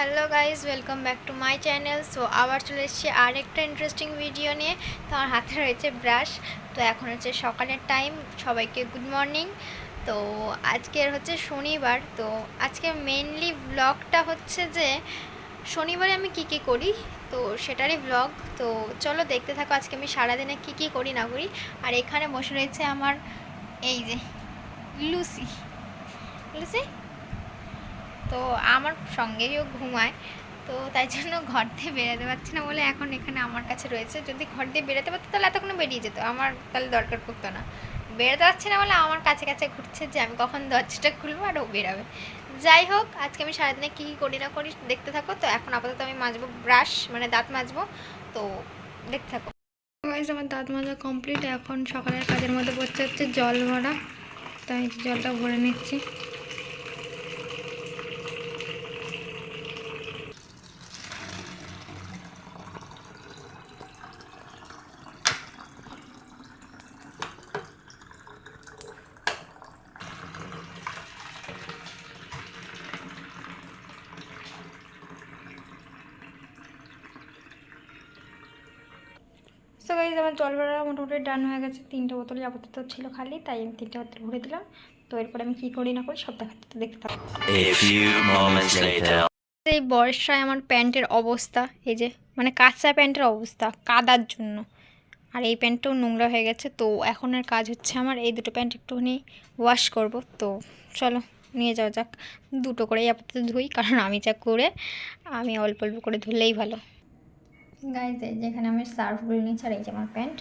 Hello guys welcome back to my channel. So, আবার চলে এসেছি আর একটা ইন্টারেস্টিং ভিডিও নিয়ে। তো, আমার হাতে রয়েছে ব্রাশ তো, এখন হচ্ছে সকালের টাইম সবাইকে গুড মর্নিং তো, আজকের হচ্ছে শনিবার। তো, আজকে মেনলি ব্লগটা হচ্ছে যে, শনিবারে আমি কি কি করি? তো, সেটারই ব্লগ তো, চলো দেখতে থাকো আজকে আমি সারাদিনে কি কি করি না করি। আর এখানে বসে রয়েছে আমার এই যে লুসি লুসি তো আমার সঙ্গেও ঘুমায়, তো তাই জন্য ঘর দিয়ে বেরোতে পারছি না বলে এখন এখানে আমার কাছে রয়েছে। যদি ঘর দিয়ে বেরোতে পারতো তাহলে এতক্ষণ বেরিয়ে যেত, আমার তাহলে দরকার পড়তো না। বেরোতে পারছি না বলে আমার কাছে কাছে ঘুরছে যে আমি কখন দরজাটা খুলবো আর ও বেরোবে। যাই হোক, আজকে আমি সারাদিনে কী কী করি না করি দেখতে থাকো। তো এখন আপাতত আমি মাজবো ব্রাশ মানে দাঁত মাজবো। তো দেখতে থাকো। আমার দাঁত মাজা কমপ্লিট এখন সকালের কাজের মধ্যে পড়ছে হচ্ছে জল ভরা। তাই জলটা ভরে নিচ্ছি। গাইজ আমার জল ভরা মোটামুটি ডান হয়ে গেছে। তিনটে বোতল আপাতত ছিল খালি তাই আমি তিনটে বোতল ভরে দিলাম। তো এরপরে আমি কী করি না করি সব দেখাতে তো দেখতে থাকো A few moments later. এই বর্ষায় আমার প্যান্টের অবস্থা এই যে মানে কাঁচা প্যান্টের অবস্থা কাদার জন্য। আর এই প্যান্টটাও নোংরা হয়ে গেছে তো এখন আর কাজ হচ্ছে আমার এই দুটো প্যান্ট একটুখানি ওয়াশ করব। তো চলো নিয়ে যাওয়া যাক। দুটো করেই আপাতত ধুই কারণ আমি যা করে আমি অল্প অল্প করে ধুলেই ভালো। গাইজ যেখানে আমি সার্ফগুলো আর এই যে আমার প্যান্ট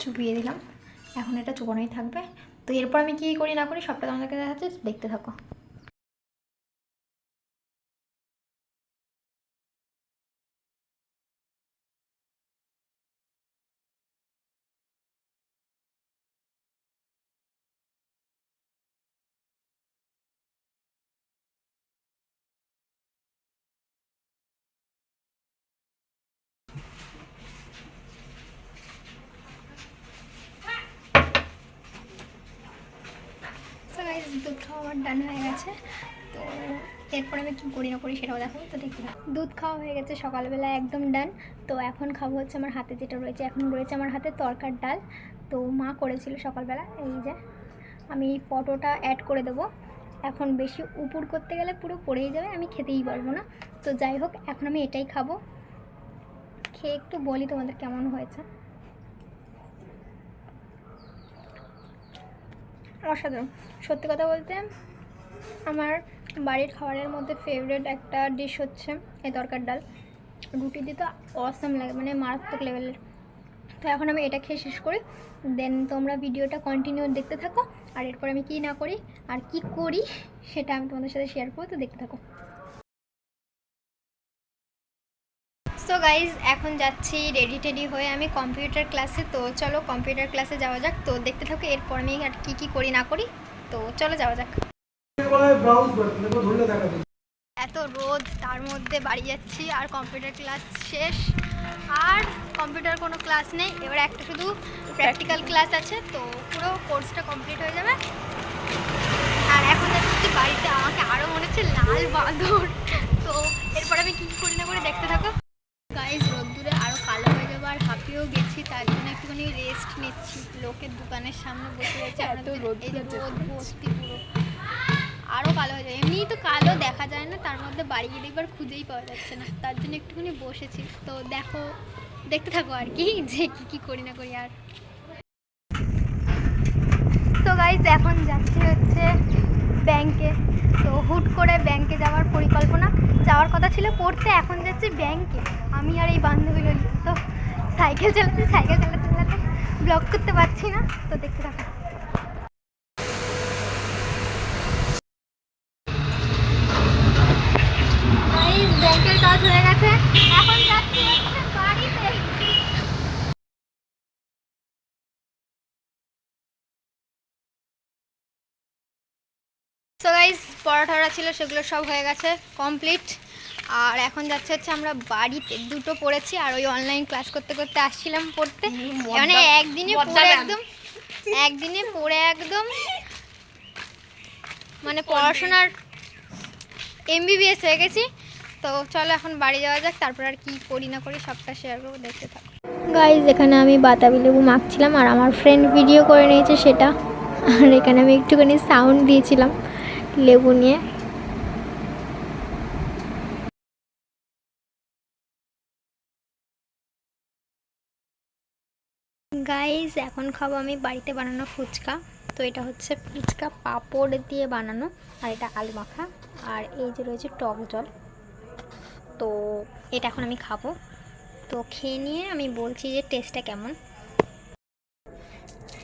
চুপিয়ে দিলাম। এখন এটা চুপানোই থাকবে। তো এরপর আমি কী করি না করি, সবটা তোমাদেরকে দেখাচ্ছি, দেখতে থাকো সো গাইজ দুধ খাওয়া আমার ডান হয়ে গেছে। তো এরপর আমি কী করি না করি সেটাও দেখাবো তো দেখি দুধ খাওয়া হয়ে গেছে, সকালবেলা একদম ডান তো এখন খাব হচ্ছে আমার হাতে যেটা রয়েছে, এখন রয়েছে আমার হাতে তরকার ডাল। তো মা করেছিল সকালবেলা, এই যে আমি ফটোটা অ্যাড করে দেবো। এখন বেশি উপুর করতে গেলে পুরো পড়েই যাবে, আমি খেতেই পারব না। তো যাই হোক, এখন আমি এটাই খাব। খেয়ে একটু বলি তোমাদের কেমন হয়েছে। অসাধারণ। সত্যি কথা বলতে আমার বাড়ির খাবারের মধ্যে ফেভারেট একটা ডিশ হচ্ছে এই তরকার ডাল। রুটি দিয়ে তো অসম লাগে মানে মারাত্মক লেভেলের তো এখন আমি এটা খেয়ে শেষ করি দেন তোমরা ভিডিওটা কন্টিনিউ দেখতে থাকো, আর এরপর আমি কী না করি, আর কি করি, সেটা আমি তোমাদের সাথে শেয়ার করব, তো দেখতে থাকো। গাইজ এখন যাচ্ছি রেডি টেডি হয়ে আমি কম্পিউটার ক্লাসে তো চলো কম্পিউটার ক্লাসে যাওয়া যাক। তো দেখতে থাকো, এরপর আমি আর কী কী করি না করি। তো চলো যাওয়া যাক। এত রোদ, তার মধ্যে বাড়ি যাচ্ছি আর কম্পিউটার ক্লাস শেষ। আর কম্পিউটার কোনো ক্লাস নেই। এবার একটা শুধু প্র্যাকটিক্যাল ক্লাস আছে। তো পুরো কোর্সটা কমপ্লিট হয়ে যাবে। আর এখন যাচ্ছি বাড়িতে। আমাকে আরও মনে হচ্ছে লাল বাঁদর। তো এরপর আমি কী করি না করে দেখতে থাকো। তার জন্য একটুখানি রেস্ট নিচ্ছি। লোকের দোকানের সামনে বসে রয়েছে। এত রোদ ভর্তি পুরো। আরও কালো হয়ে যায়। এমনিই তো কালো দেখা যায় না তার মধ্যে বাড়ি গেলে এবার খুঁজেই পাওয়া যাচ্ছে না। তার জন্য একটুখানি বসেছি। তো দেখো দেখতে থাকো আর কি যে কী কী করি না করি আর। তো গাইজ এখন যাচ্ছি হচ্ছে ব্যাংকে। তো হুট করে ব্যাংকে যাওয়ার পরিকল্পনা। যাওয়ার কথা ছিল পড়তে এখন যাচ্ছি ব্যাংকে। আমি আর এই বান্ধবী ললিত তো সাইকেল চালাতে সাইকেল চালাতে চালাতে ব্লক করতে পারছি না। তো দেখতে থাকো। ব্যাংকের কাজ হয়ে গেছে। এখন ছিল, সেগুলো সব হয়ে গেছে কমপ্লিট আর এখন যাচ্ছে হচ্ছে আমরা বাড়িতে দুটো পড়েছি আর ওই অনলাইন ক্লাস করতে করতে আসছিলাম পড়তে। মানে একদিনে পড়ে একদম একদিনে পড়ে একদম মানে পড়াশোনার এমবিবিএস হয়ে গেছি। তো চলো এখন বাড়ি যাওয়া যাক তারপর আর কি করি না করি সবটা শেয়ার করব দেখতে থাকো। গাইজ এখানে আমি বাতাবি লেবু মাখছিলাম আর আমার ফ্রেন্ড ভিডিও করে নিয়েছে সেটা। আর এখানে আমি একটুখানি সাউন্ড দিয়েছিলাম লেবু নিয়ে। গাইজ এখন খাব আমি বাড়িতে বানানো ফুচকা। তো এটা হচ্ছে ফুচকা পাঁপড় দিয়ে বানানো, আর এটা আলু মাখা, আর এই যে রয়েছে টক জল। তো এটা এখন আমি খাব। তো খেয়ে নিয়ে আমি বলছি যে টেস্টটা কেমন।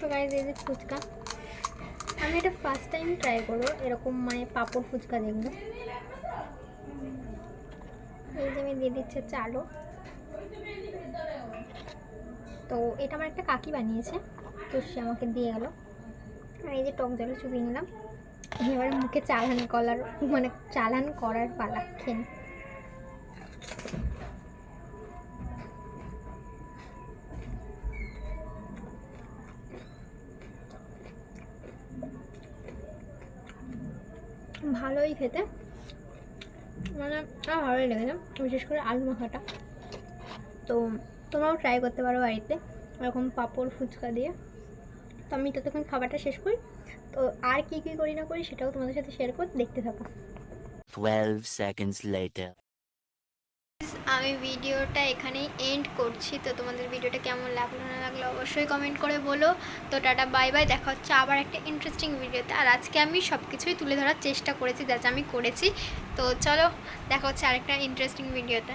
তো গাইজ এই যে ফুচকা। আমি এটা ফার্স্ট টাইম ট্রাই করব, এরকম মানে পাঁপড় ফুচকা যেগুলো এই যে আমি দিয়ে দিচ্ছে চালও তো এটা আমার একটা কাকি বানিয়েছে, তো সে আমাকে দিয়ে গেল। আর এই যে টক জলে চুপিয়ে নিলাম। এবারে মুখে চালান করার মানে চালান করার পালা খেন ভালোই খেতে। মানে আমার ভালোই লেগেছে, বিশেষ করে আলু মাখাটা। তো তোমরাও ট্রাই করতে পারো বাড়িতে এরকম পাঁপড় ফুচকা দিয়ে। তো আমি ততক্ষণ খাবারটা শেষ করি। তো আর কী কী করি না করি সেটাও তোমাদের সাথে শেয়ার করে দেখতে থাকো। 12 seconds later. আমি ভিডিওটা এখানেই এন্ড করছি। তো তোমাদের ভিডিওটা কেমন লাগল না লাগল অবশ্যই কমেন্ট করে বলো। তো টাটা বাই বাই দেখা হচ্ছে আবার একটা ইন্টারেস্টিং ভিডিওতে আর আজকে আমি সব কিছুই তুলে ধরার চেষ্টা করেছি যা যা আমি করেছি। তো চলো দেখা হচ্ছে আরেকটা ইন্টারেস্টিং ভিডিওতে